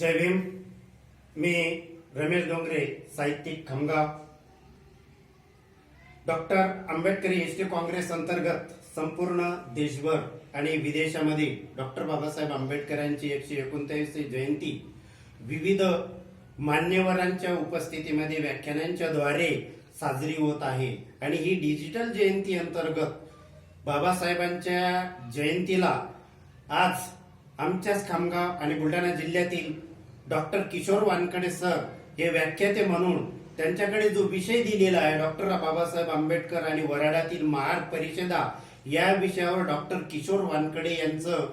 जय भीम. मी रमेश डोंगरे साहित्यिक खमगाव डॉक्टर आंबेडकरी S T Congress अंतर्गत संपूर्ण देशभर आणि विदेशामध्ये डॉक्टर बाबासाहेब आंबेडकरांची एकशे एकोणत्यावीसवी जयंती विविध मान्यवरांच्या उपस्थितीमध्ये व्याख्यानांच्या द्वारे साजरी होत आहे. आणि ही डिजिटल जयंती अंतर्गत बाबासाहेबांच्या जयंतीला आज आमच्याच खामगाव आणि बुलढाणा जिल्ह्यातील डॉक्टर किशोर वानकडे सर हे व्याख्याते म्हणून त्यांच्याकडे जो विषय दिलेला आहे डॉक्टर बाबासाहेब आंबेडकर आणि वराडातील महार परिषदा या विषयावर डॉक्टर किशोर वानकडे यांचं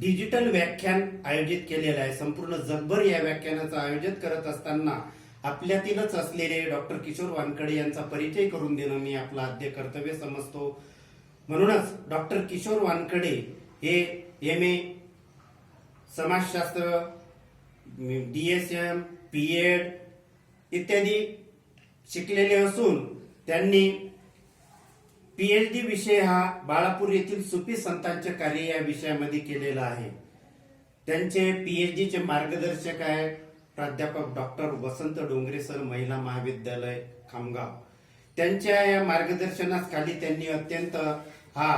डिजिटल व्याख्यान आयोजित केलेलं आहे. संपूर्ण जगभर या व्याख्यानाचं आयोजित करत असताना आपल्यातीलच असलेले डॉक्टर किशोर वानकडे यांचा परिचय करून देणं मी आपलं आद्य कर्तव्य समजतो. म्हणूनच डॉक्टर किशोर वानकडे हे एम ए समाजशास्त्र डीएसएम पी एड इत्यादी शिकलेले असून त्यांनी पीएचडी विषय हा बाळापूर येथील सुफी संतांचे कार्य या विषयामध्ये केलेला आहे. त्यांचे पीएच डीचे मार्गदर्शक आहे प्राध्यापक डॉक्टर वसंत डोंगरे सर महिला महाविद्यालय खामगाव. त्यांच्या या मार्गदर्शनाखाली त्यांनी अत्यंत हा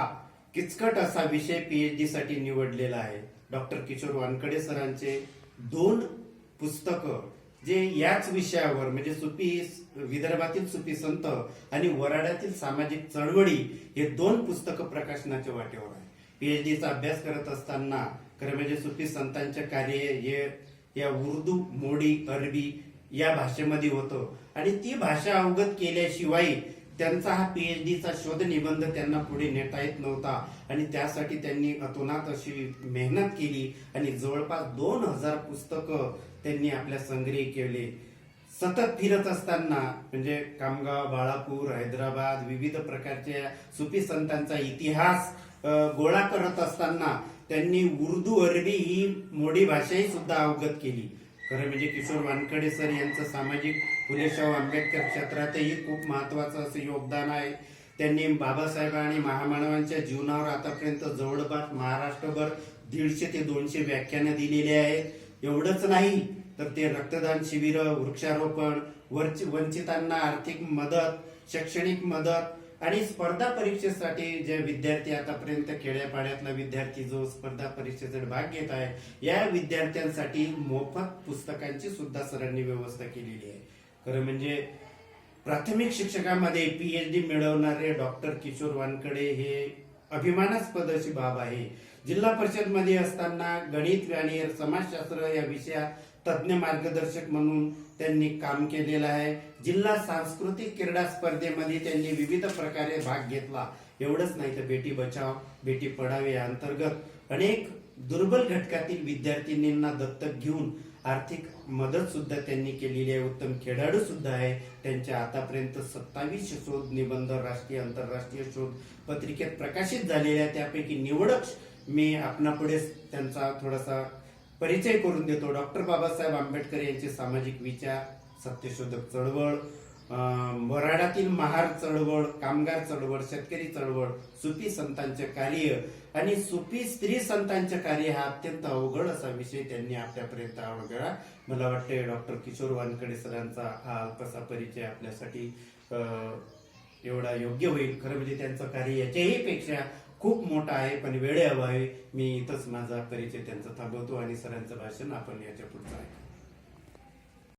किचकट असा विषय पीएचडी साठी निवडलेला आहे. डॉक्टर किशोर वानकडे सरांचे दोन पुस्तकं जे याच विषयावर म्हणजे सुपी विदर्भातील सुपी संत आणि वराड्यातील सामाजिक चळवळी हे दोन पुस्तकं प्रकाशनाच्या वाटेवर आहे पीएचडीचा अभ्यास करत असताना खरं म्हणजे सुफी संतांचे कार्य हे या उर्दू मोडी अरबी या भाषेमध्ये होतं. आणि ती भाषा अवगत केल्याशिवाय त्यांचा हा पीएचडीचा शोध निबंध त्यांना पुढे नेता येत नव्हता. आणि त्यासाठी त्यांनी अतोनात अशी मेहनत केली. आणि जवळपास दोन हजार पुस्तकं त्यांनी आपल्या संग्रही केले. सतत फिरत असताना म्हणजे कामगाव बाळापूर हैदराबाद विविध प्रकारच्या सुफी संतांचा इतिहास गोळा करत असताना त्यांनी उर्दू अरबी ही मोडी भाषाही सुद्धा अवगत केली. खरं म्हणजे किशोर वानकडे सर यांचं सामाजिक पुलेशाव आंबेडकर क्षेत्रातही खूप महत्वाचं असं योगदान आहे. त्यांनी बाबासाहेब आणि महामानवांच्या जीवनावर आतापर्यंत जवळपास महाराष्ट्रभर दीडशे ते दोनशे व्याख्यानं दिलेली आहेत. एवढंच नाही तर ते रक्तदान शिबिरं वृक्षारोपण वंच- वंचितांना आर्थिक मदत शैक्षणिक मदत आणि स्पर्धा परीक्षेसाठी जे विद्यार्थी आतापर्यंत खेड्यापाड्यातला विद्यार्थी जो स्पर्धा परीक्षेचा भाग घेत आहे या विद्यार्थ्यांसाठी मोफत पुस्तकांची सुद्धा सरांनी व्यवस्था केलेली आहे. खरं म्हणजे प्राथमिक शिक्षकामध्ये पीएचडी मिळवणारे डॉक्टर किशोर वानकडे हे अभिमानास्पद अशी बाब आहे. जिल्हा परिषदमध्ये असताना गणित आणि समाजशास्त्र या विषयात तज्ज्ञ मार्गदर्शक म्हणून त्यांनी काम केलेलं आहे. जिल्हा सांस्कृतिक क्रीडा स्पर्धेमध्ये त्यांनी विविध प्रकारे भाग घेतला. एवढंच नाही तर बेटी बचाव बेटी पढाव या अंतर्गत अनेक दुर्बल घटकातील विद्यार्थिनींना दत्तक घेऊन आर्थिक मदत सुद्धा त्यांनी केलेली आहे. उत्तम खेळाडू सुद्धा आहे. त्यांच्या आतापर्यंत सत्तावीस शोध निबंध राष्ट्रीय आंतरराष्ट्रीय शोध पत्रिकेत प्रकाशित झालेल्या आहे त्यापैकी निवडक मी आपणापुढे त्यांचा थोडासा परिचय करून देतो. डॉक्टर बाबासाहेब आंबेडकर यांचे सामाजिक विचार सत्यशोधक चळवळ अं, वराडातील महार चळवळ कामगार चळवळ शेतकरी चळवळ सुफी संतांचे कार्य आणि सुफी स्त्री संतांचे कार्य हा अत्यंत अवघड असा विषय त्यांनी आपल्यापर्यंत आवडला मला वाटते डॉक्टर किशोर वानकडे सरांचा हा कसा परिचय आपल्यासाठी एवढा योग्य होईल? खरं म्हणजे त्यांचं कार्य याच्याही पेक्षा खूप मोठा आहे पण वेळे हवा आहे. मी इथंच माझा परिचय त्यांचा थांबवतो आणि सरांचं भाषण आपण याच्या पुढचं आहे